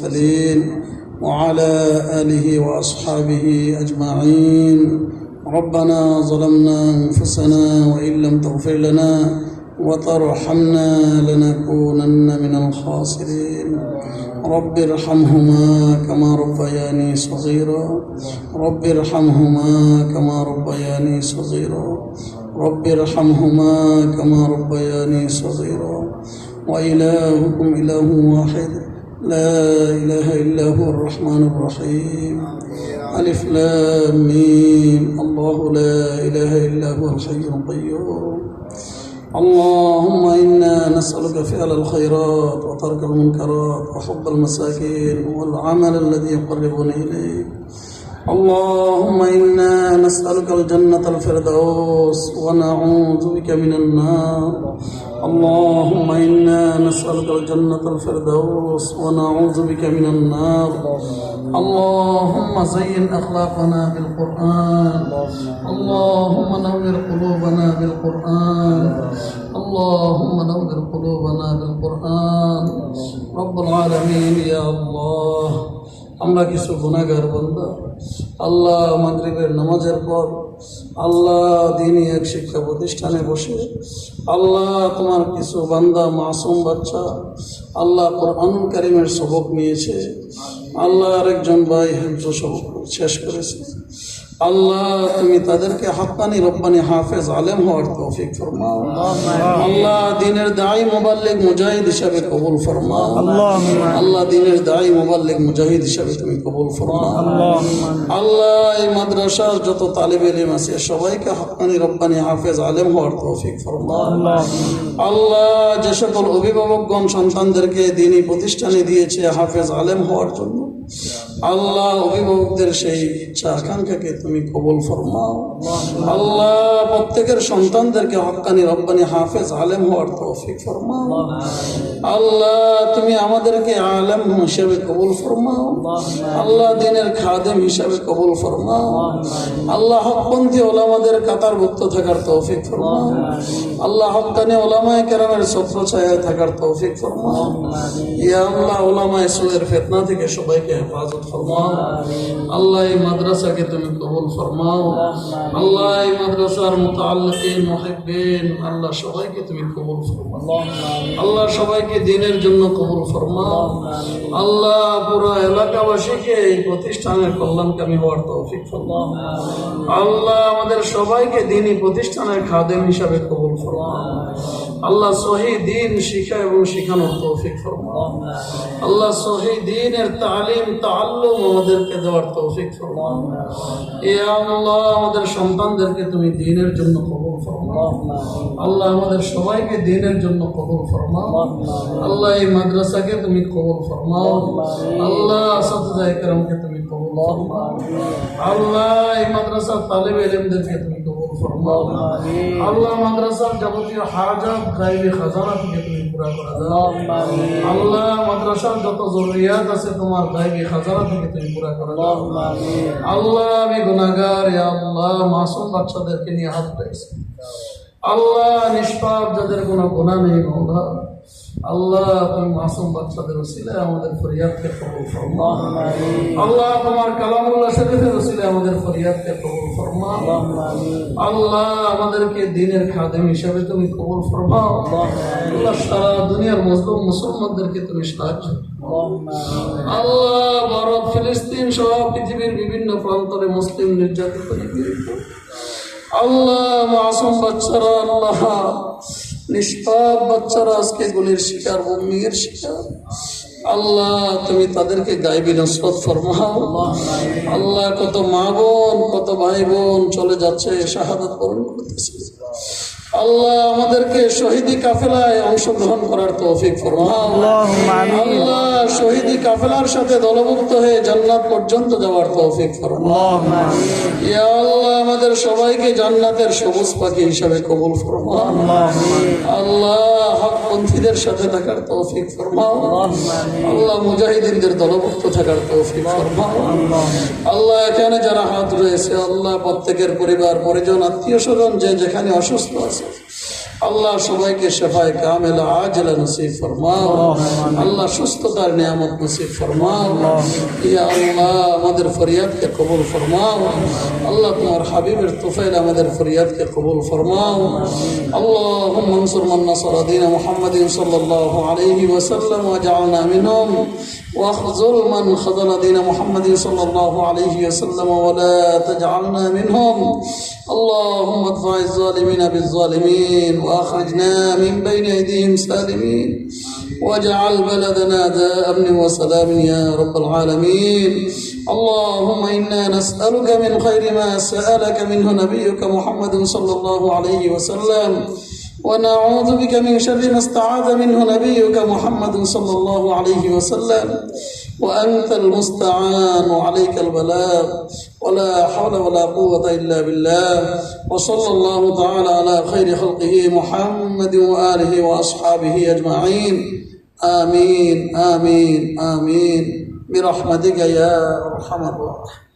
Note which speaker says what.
Speaker 1: المرسلين وعلى آله وأصحابه أجمعين. ربنا ظلمنا أنفسنا وإن لم تغفر لنا وترحمنا لنكونن من الخاسرين. رب ارحمهما كما ربياني صغيرا. رب ارحمهما كما ربياني صغيرا. رب ارحمهما كما ربياني صغيرا. وإلهكم إله واحد. لا إله إلا هو الرحمن الرحيم. ألف لام ميم. الله لا إله إلا هو الحي القيوم. اللهم إنا نسألك فعل الخيرات وترك المنكرات وحب المساكين والعمل الذي يقربنا إليك. اللهم إنا نسألك الجنة الفردوس ونعوذ بك من النار. اللهم إنا نسألك الجنة الفردوس ونعوذ بك من النار. اللهم زين أخلاقنا بالقرآن. اللهم نور قلوبنا بالقرآن. اللهم نور قلوبنا بالقرآن. رب العالمين يا الله. আমরা কিছু গুণাগার বন্ধ। আল্লাহ মাদ্রিবের নামাজের পর আল্লাহ দিনই এক শিক্ষা প্রতিষ্ঠানে বসে। আল্লাহ তোমার কিছু বান্দা মাসুম বাচ্চা আল্লাহ কোরআন কারিমের সবক নিয়েছে। আল্লাহ আরেকজন ভাই হেফজ সবক শেষ করেছে। আল্লাহ, তুমি তাদেরকে হাক্কানি রব্বানি, হাফেজ, আলেম হওয়ার তৌফিক ফরমাও। আল্লাহ, দিনের দায়ী মোবাল্লিক মুজাহিদ হিসাবে কবুল ফরমাও। আল্লাহ, দিনের দায়ী মোবাল্লিক মুজাহিদ হিসাবে তুমি কবুল ফরমাও। আল্লাহ, এই মাদ্রাসার যত তালিব ইলিম আছে, সবাইকে হাক্কানি রব্বানি, হাফেজ, আলেম হওয়ার তৌফিক ফরমাও। আল্লাহ, যে সকল অভিভাবকগণ সন্তানদেরকে দিনই প্রতিষ্ঠানে দিয়েছে, হাফেজ, আলেম হওয়ার জন্য। আল্লাহ অভিভাবকদের সেই আকাঙ্ক্ষাকে তুমি কবুল ফরমাও। আল্লাহ প্রত্যেকের সন্তানদেরকে হকানি, রব্বানি, হাফেজ, আলেম হওয়ার তৌফিক ফরমাও। আল্লাহ তুমি আমাদেরকে আলেম হিসেবে কবুল ফরমাও। আল্লাহ দিনের খাদেম হিসাবে কবুল ফরমাও। আল্লাহ হকপন্থী ওলামাদের কাতারভুক্ত থাকার তৌফিক ফরমাও। আল্লাহ হকানি ওলামায় কেরামের ছত্র ছায়া থাকার তৌফিক ফরমাও। ইয়া আল্লাহ ওলামায় সুয়ের ফেতনা থেকে সবাইকে হেফাজত ফরমাও। আল্লাহ এই মাদ্রাসাকে তুমি কবুল ফরমাও। আল্লাহ এই মাদ্রাসার মুতাআল্লিকিন মুহিব্বিন। আল্লাহ সবাইকে তুমি কবুল ফরমাও। আল্লাহ সবাইকে দিনের জন্য কবুল ফরমাও। আল্লাহ পুরো এলাকাবাসীকে এই প্রতিষ্ঠানের কল্যাণকামী হওয়ার তৌফিক ফরমাও। আল্লাহ আমাদের সবাইকে দিনই প্রতিষ্ঠানের খাদেম হিসাবে কবুল ফরমাও। আল্লাহ সহি শিখা এবং শিখানোর তৌফিক ফরমাও। আল্লাহ সহি তালিম তাল্লুম আমাদেরকে দেওয়ার তৌফিক ফরমাও। এ আল্লাহ, আমাদের সন্তানদেরকে তুমি দিনের জন্য কবুল ফরমাও। আল্লাহ, আমাদের সবাইকে দিনের জন্য কবুল ফরমাও। আল্লাহ, এই মাদ্রাসাকে তুমি কবুল ফরমাও। আল্লাহ একরামকে তুমি কবুল ফরমাও। আল্লাহ, এই মাদ্রাসার তালিব ইলমদেরকে তুমি আল্লাহ মাদ্রাসার যাবতীয় হাজাত গাইবি খাজানা থেকে তুমি পুরা করে দাও আল্লাহ মাদ্রাসার যত জরুরিয়াত আছে তোমার গাইবি খাজানা থেকে তুমি পুরা করে দাও আল্লাহ আমি ইয়া আল্লাহ মাসুম বাচ্চাদেরকে নিয়ে হাত পেয়েছি আল্লাহ নিষ্পাপ যাদের কোনো গুণা নেই মৌলা আল্লাহ তুমি মাসুম বাচ্চাদের ওসিলায় আমাদের ফরিয়াদকে কবুল আল্লাহ তোমার কালামুল্লাহ ওসিলায় আমাদের ফরিয়াদকে কবুল ফরমা। আল্লাহ আমাদেরকে দিনের খাদেম হিসাবে তুমি কবুল ফরমাও আল্লাহ সারা দুনিয়ার মুসলিম মুসলমানদেরকে তুমি সাহায্য আল্লাহ ভারত, ফিলিস্তিন সহ পৃথিবীর বিভিন্ন প্রান্তরে মুসলিম নির্যাতিত আল্লাহ মাসুম বাচ্চারা, আল্লাহ নিষ্পাপ বাচ্চারা আজকে গুলির শিকার বমিয়ের শিকার। আল্লাহ, তুমি তাদেরকে গাইবি নসরত ফরমাও। আল্লাহ, কত মা বোন, কত ভাই বোন চলে যাচ্ছে, শাহাদাত বরণ করতেছে। আল্লাহ আমাদেরকে শহীদি কাফেলায় অংশগ্রহণ করার তৌফিক আল্লাহ শহীদি কাফেলার সাথে দলভুক্ত হয়ে জান্নাত পর্যন্ত যাওয়ার তৌফিক ইয়া আল্লাহ আমাদের সবাইকে জান্নাতের সবুজ পাখি হিসাবে কবুল ফরমাও আল্লাহ হকপন্থীদের সাথে থাকার তৌফিক ফরমাও আল্লাহ মুজাহিদিনদের দলভুক্ত থাকার তৌফিক ফরমাও আল্লাহ এখানে যারা হাত রয়েছে আল্লাহ প্রত্যেকের পরিবার পরিজন আত্মীয় স্বজন যে যেখানে অসুস্থ আছে আল্লাহ সবাইকে শেফায় কামেলা আজলা নসিব ফরমাও আল্লাহ সুস্থতার নিয়ামত নসিব ফরমাও ইয়া আল্লাহ আমাদের ফরিয়াদকে কবুল ফরমাও আল্লাহ তোমার হাবিবের তুফাইল আমাদের ফরিয়াদকে কবুল ফরমাও اللهم انصر من نصر دين محمد صلى الله عليه وسلم واجعلنا منهم واخذل من خذل دين محمد صلى الله عليه وسلم ولا تجعلنا منهم. اللهم ادفع الظالمين بالظالمين واخرجنا من بين أيديهم سالمين. واجعل بلدنا ذا أمن وسلام يا رب العالمين. اللهم إنا نسألك من خير ما سألك منه نبيك محمد صلى الله عليه وسلم. ونعوذ بك من شر ما استعاذ منه نبيك محمد صلى الله عليه وسلم. وأنت المستعان وعليك البلاغ. ولا حول ولا قوة إلا بالله. وصلى الله تعالى على خير خلقه محمد وآله وأصحابه أجمعين. آمين آمين آمين. برحمتك يا أرحم الراحمين.